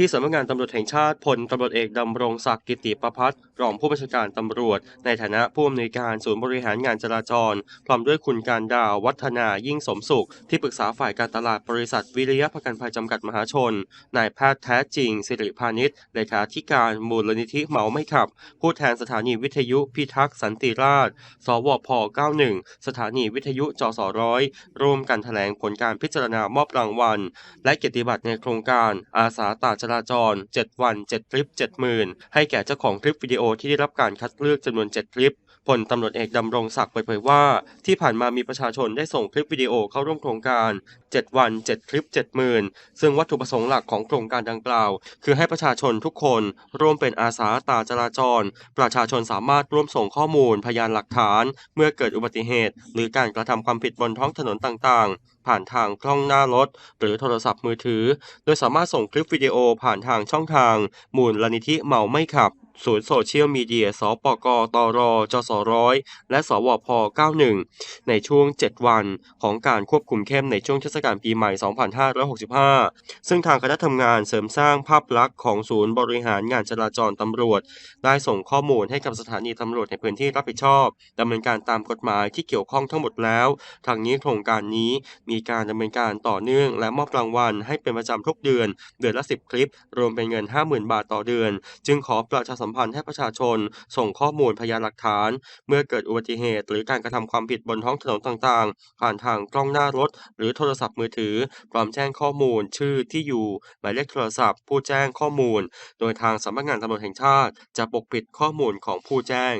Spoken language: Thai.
ที่สำนักงานตำรวจแห่งชาติพลตำรวจเอกดำรงศักดิ์กิติประพัฒน์รองผู้บัญชาการตำรวจ ในฐานะผู้อำนวยการศูนย์บริหารงานจราจร พร้อมด้วยคุณการดาววัฒนายิ่งสมสุข ที่ปรึกษาฝ่ายการตลาดบริษัทวิริยะประกันภัยจำกัดมหาชนนายแพทย์แท้จริง สิริพานิชเลขาธิการมูลนิธิเมาไม่ขับ ผู้แทนสถานีวิทยุพิทักษ์สันติราษฎร์สวพ 91 สถานีวิทยุจสร้อยร่วมกันแถลงผลการพิจารณามอบรางวัล และเกียรติบัตรในโครงการอาสาตาจราจร 7 วัน 7 คลิป 70,000 ให้แก่เจ้าของคลิปวิดีโอที่ได้รับการคัดเลือกจำนวน 7 คลิป พลตำรวจเอกดำรงศักดิ์เปิดเผยว่า ที่ผ่านมามีประชาชนได้ส่งคลิปวิดีโอเข้าร่วมโครงการ 7 วัน 7 คลิป 70,000 ซึ่งวัตถุประสงค์หลักของโครงการดังกล่าว คือให้ประชาชนทุกคนร่วมเป็นอาสาตาจราจร ประชาชนสามารถร่วมส่งข้อมูลพยานหลักฐาน เมื่อเกิดอุบัติเหตุ หรือการกระทำความผิดบนท้องถนนต่างๆ ผ่านทางกล้องหน้ารถ หรือโทรศัพท์มือถือ โดยสามารถส่งคลิปวิดีโอผ่านทางช่องทาง มูลนิธิเมาไม่ขับ ศูนย์โซเชียลมีเดีย สปกตร จสร้อย และสวพ 91 ในช่วง 7 วันของการควบคุมเข้มในช่วงเทศกาลปีใหม่ 2565 ซึ่งทางคณะทำงานเสริมสร้างภาพลักษณ์ของศูนย์บริหารงานจราจรตำรวจ ได้ส่งข้อมูลให้กับสถานีตำรวจในพื้นที่รับผิดชอบดำเนินการตามกฎหมายที่เกี่ยวข้องทั้งหมดแล้ว ทางนี้โครงการนี้มีการดำเนินการต่อเนื่อง และมอบรางวัลให้เป็นประจำทุกเดือน เดือนละ 10 คลิป รวมเป็นเงิน 50,000 บาทต่อเดือน จึงขอประชาสัมมพันธ์ให้ประชาชน ส่งข้อมูลพยานหลักฐาน เมื่อเกิดอุบัติเหตุ หรือการกระทำความผิดบนท้องถนนต่างๆ ผ่านทางกล้องหน้ารถ หรือโทรศัพท์มือถือ พร้อมแจ้งข้อมูล ชื่อที่อยู่ หมายเลขโทรศัพท์ ผู้แจ้งข้อมูล โดยทางสำนักงานตำรวจแห่งชาติ จะปกปิดข้อมูลของผู้แจ้ง